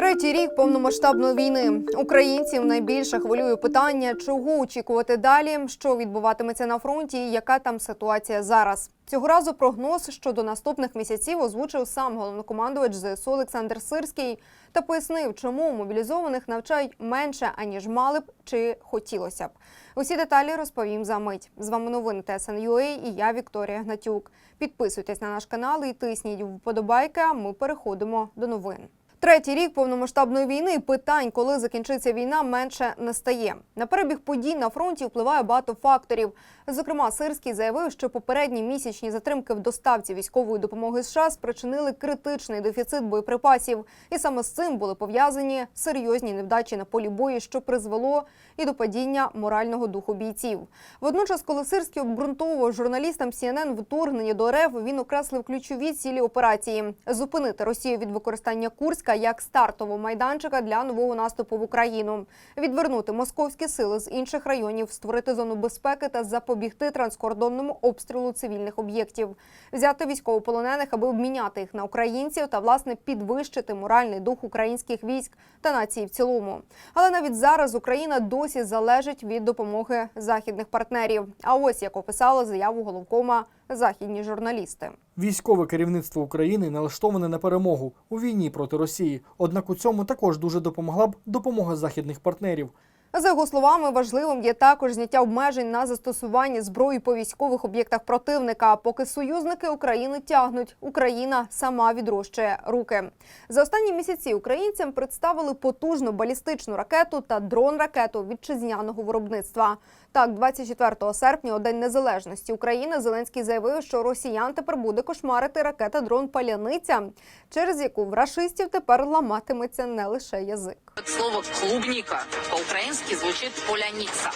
Третій рік повномасштабної війни українців найбільше хвилює питання, чого очікувати далі, що відбуватиметься на фронті, і яка там ситуація зараз. Цього разу прогноз щодо наступних місяців озвучив сам головнокомандувач ЗСУ Олександр Сирський та пояснив, чому мобілізованих навчають менше аніж мали б чи хотілося б. Усі деталі розповім за мить. З вами новини ТСН.UA і я Вікторія Гнатюк. Підписуйтесь на наш канал і тисніть вподобайки. А ми переходимо до новин. Третій рік повномасштабної війни питань, коли закінчиться війна, менше не стає. На перебіг подій на фронті впливає багато факторів. Зокрема, Сирський заявив, що попередні місячні затримки в доставці військової допомоги США спричинили критичний дефіцит боєприпасів, і саме з цим були пов'язані серйозні невдачі на полі бою, що призвело і до падіння морального духу бійців. Водночас, коли Сирський обґрунтовував журналістам CNN вторгнення до РФ, він окреслив ключові цілі операції: зупинити Росію від використання Курська як стартового майданчика для нового наступу в Україну, відвернути московські сили з інших районів, створити зону безпеки та запобігти транскордонному обстрілу цивільних об'єктів, взяти військовополонених, аби обміняти їх на українців та власне підвищити моральний дух українських військ та нації в цілому. Але навіть зараз Україна досі залежить від допомоги західних партнерів. А ось як описала заяву головкома західні журналісти. Військове керівництво України налаштоване на перемогу у війні проти Росії. Однак у цьому також дуже допомогла б допомога західних партнерів. За його словами, важливим є також зняття обмежень на застосування зброї по військових об'єктах противника. Поки союзники України тягнуть, Україна сама відрощує руки. За останні місяці українцям представили потужну балістичну ракету та дрон-ракету вітчизняного виробництва. Так, 24 серпня, у день незалежності України, Зеленський заявив, що росіян тепер буде кошмарити ракета дрон Паляниця, через яку в рашистів тепер ламатиметься не лише язик. Слово «клубника» по-украински звучит «поляница».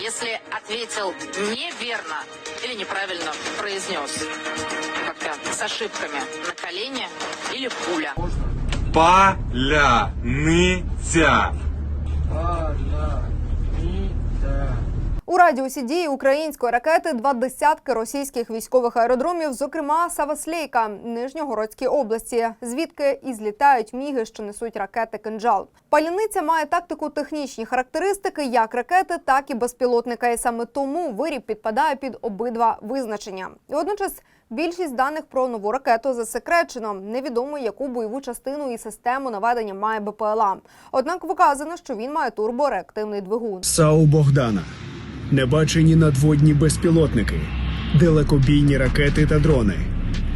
Если ответил неверно или неправильно произнес, как-то с ошибками на колени или пуля. Паляниця. У радіусі дії української ракети два десятки російських військових аеродромів, зокрема Саваслейка, Нижньогородській області, звідки і злітають міги, що несуть ракети кинджал. Паляниця має тактику технічні характеристики як ракети, так і безпілотника. І саме тому виріб підпадає під обидва визначення. І водночас більшість даних про нову ракету засекречено. Невідомо, яку бойову частину і систему наведення має БПЛА. Однак вказано, що він має турбореактивний двигун. САУ Богдана, небачені надводні безпілотники, далекобійні ракети та дрони.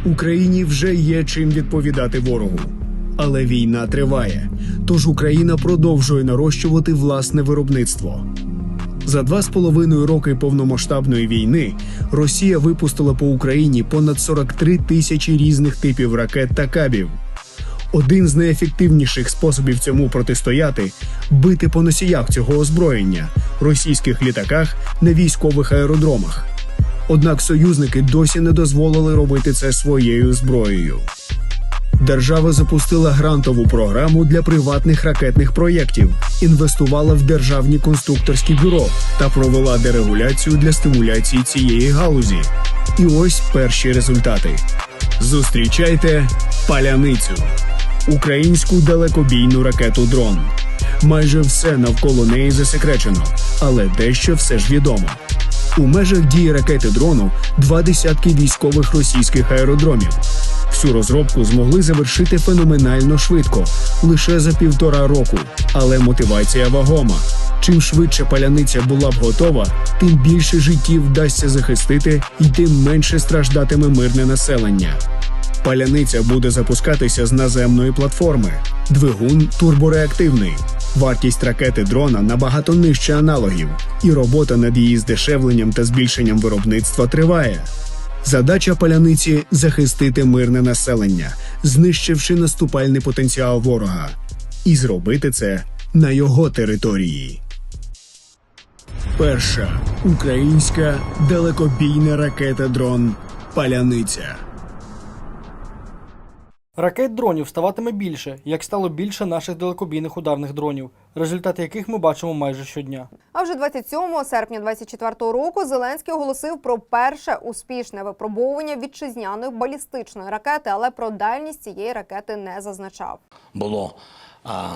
Україні вже є чим відповідати ворогу. Але війна триває, тож Україна продовжує нарощувати власне виробництво. За два з половиною роки повномасштабної війни Росія випустила по Україні понад 43 тисячі різних типів ракет та кабів. Один з найефективніших способів цьому протистояти бити по носіях цього озброєння російських літаках на військових аеродромах. Однак союзники досі не дозволили робити це своєю зброєю. Держава запустила грантову програму для приватних ракетних проєктів, інвестувала в державні конструкторські бюро та провела дерегуляцію для стимуляції цієї галузі. І ось перші результати. Зустрічайте паляницю українську далекобійну ракету дрон. Майже все навколо неї засекречено, але дещо все ж відомо. У межах дії ракети дрону два десятки військових російських аеродромів. Всю розробку змогли завершити феноменально швидко, лише за півтора року. Але мотивація вагома. Чим швидше паляниця була б готова, тим більше життів вдасться захистити і тим менше страждатиме мирне населення. Паляниця буде запускатися з наземної платформи. Двигун турбореактивний. Вартість ракети дрона набагато нижче аналогів, і робота над її здешевленням та збільшенням виробництва триває. Задача паляниці захистити мирне населення, знищивши наступальний потенціал ворога, і зробити це на його території. Перша українська далекобійна ракета дрон Паляниця. Ракет дронів ставатиме більше, як стало більше наших далекобійних ударних дронів, результати яких ми бачимо майже щодня. А вже 27 серпня 24 року Зеленський оголосив про перше успішне випробовування вітчизняної балістичної ракети, але про дальність цієї ракети не зазначав. було а,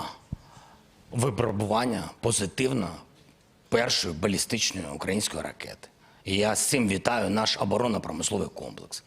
випробування позитивно першої балістичної української ракети. І я з цим вітаю наш оборонно-промисловий комплекс.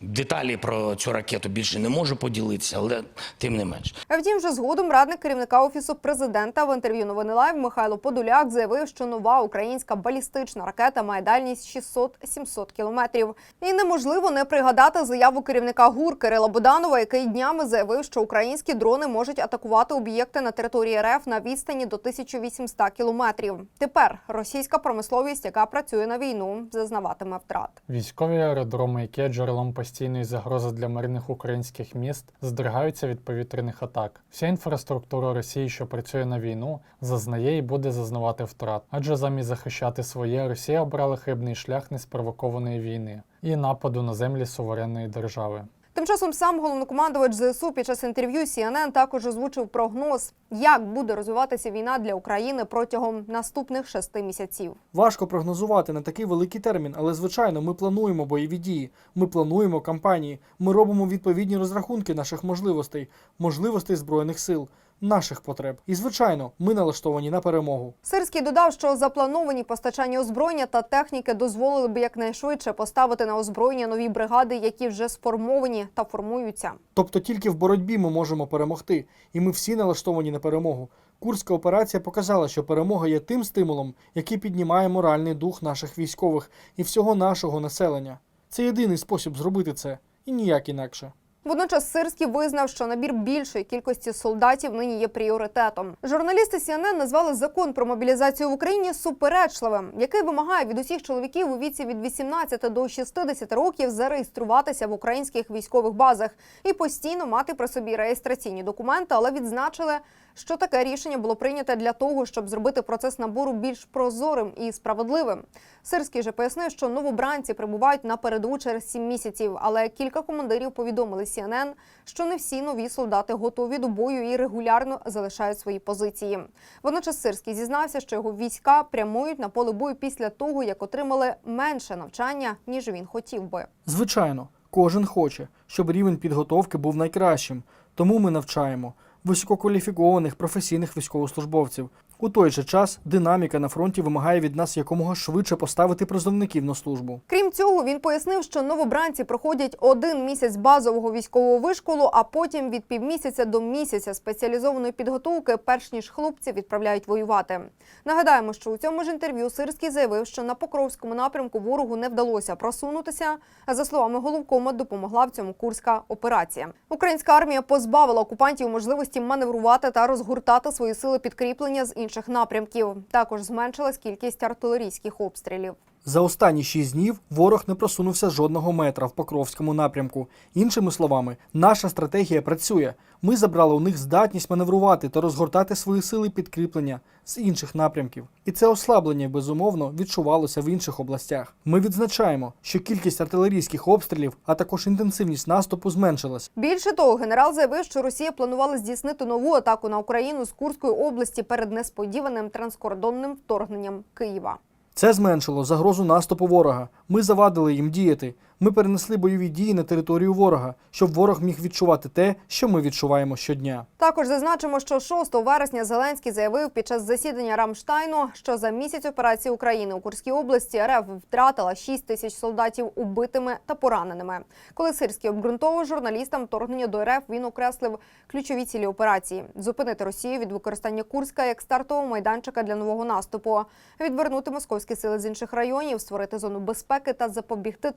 Деталі про цю ракету більше не можу поділитися, але тим не менш. Втім, вже згодом радник керівника офісу президента в інтерв'ю новини Лайв Михайло Подоляк заявив, що нова українська балістична ракета має дальність 600-700 кілометрів. І неможливо не пригадати заяву керівника ГУР Кирила Буданова, який днями заявив, що українські дрони можуть атакувати об'єкти на території РФ на відстані до 1800 кілометрів. Тепер російська промисловість, яка працює на війну, зазнаватиме втрат. Військові аеродроми, які джерелом постійної загрози для мирних українських міст, здригаються від повітряних атак. Вся інфраструктура Росії, що працює на війну, зазнає і буде зазнавати втрат. Адже замість захищати своє, Росія обрала хибний шлях неспровокованої війни і нападу на землі суверенної держави. Тим часом сам головнокомандувач ЗСУ під час інтерв'ю CNN також озвучив прогноз, як буде розвиватися війна для України протягом наступних шести місяців. Важко прогнозувати на такий великий термін, але звичайно, ми плануємо бойові дії, ми плануємо кампанії, ми робимо відповідні розрахунки наших можливостей, можливостей збройних сил, наших потреб. І звичайно, ми налаштовані на перемогу. Сирський додав, що заплановані постачання озброєння та техніки дозволили б якнайшвидше поставити на озброєння нові бригади, які вже сформовані та формуються. Тобто тільки в боротьбі ми можемо перемогти, і ми всі налаштовані на перемогу. Курська операція показала, що перемога є тим стимулом, який піднімає моральний дух наших військових і всього нашого населення. Це єдиний спосіб зробити це, і ніяк інакше. Водночас Сирський визнав, що набір більшої кількості солдатів нині є пріоритетом. Журналісти CNN назвали закон про мобілізацію в Україні суперечливим, який вимагає від усіх чоловіків у віці від 18 до 60 років зареєструватися в українських військових базах і постійно мати при собі реєстраційні документи, але відзначили, що таке рішення було прийнято для того, щоб зробити процес набору більш прозорим і справедливим. Сирський же пояснив, що новобранці прибувають на передову через 7 місяців, але кілька командирів повідомили CNN, що не всі нові солдати готові до бою і регулярно залишають свої позиції. Водночас Сирський зізнався, що його війська прямують на поле бою після того, як отримали менше навчання, ніж він хотів би. Звичайно, кожен хоче, щоб рівень підготовки був найкращим, тому ми навчаємо висококваліфікованих професійних військовослужбовців. У той же час динаміка на фронті вимагає від нас якомога швидше поставити призовників на службу. Крім цього, він пояснив, що новобранці проходять один місяць базового військового вишколу, а потім від півмісяця до місяця спеціалізованої підготовки, перш ніж хлопці відправляють воювати. Нагадаємо, що у цьому ж інтерв'ю Сирський заявив, що на Покровському напрямку ворогу не вдалося просунутися. За словами головкома, допомогла в цьому курська операція. Українська армія позбавила окупантів можливості маневрувати та розгортати свої сили підкріплення з інших напрямків. Також зменшилась кількість артилерійських обстрілів. За останні шість днів ворог не просунувся жодного метра в Покровському напрямку. Іншими словами, наша стратегія працює. Ми забрали у них здатність маневрувати та розгортати свої сили підкріплення з інших напрямків. І це ослаблення, безумовно, відчувалося в інших областях. Ми відзначаємо, що кількість артилерійських обстрілів, а також інтенсивність наступу зменшилась. Більше того, генерал заявив, що Росія планувала здійснити нову атаку на Україну з Курської області перед несподіваним транскордонним вторгненням Києва. Це зменшило загрозу наступу ворога. Ми завадили їм діяти. Ми перенесли бойові дії на територію ворога, щоб ворог міг відчувати те, що ми відчуваємо щодня. Також зазначимо, що 6 вересня Зеленський заявив під час засідання Рамштайну, що за місяць операції України у Курській області РФ втратила 6 тисяч солдатів убитими та пораненими. Коли Сирський обґрунтовував журналістам вторгнення до РФ, він окреслив ключові цілі операції: зупинити Росію від використання Курська як стартового майданчика для нового наступу, відвернути московські сили з інших районів, створити зону безпеки та запобігти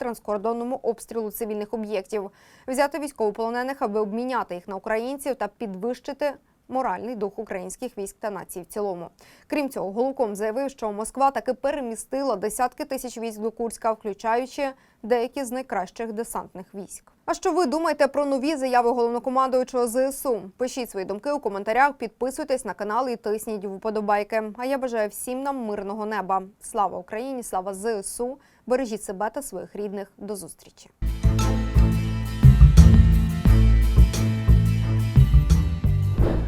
транскордонному обстрілу цивільних об'єктів, взяти військовополонених, аби обміняти їх на українців та підвищити. Моральний дух українських військ та нації в цілому. Крім цього, Голуком заявив, що Москва таки перемістила десятки тисяч військ до Курська, включаючи деякі з найкращих десантних військ. А що ви думаєте про нові заяви головнокомандуючого ЗСУ? Пишіть свої думки у коментарях, підписуйтесь на канал і тисніть вподобайки. А я бажаю всім нам мирного неба. Слава Україні! Слава ЗСУ! Бережіть себе та своїх рідних. До зустрічі!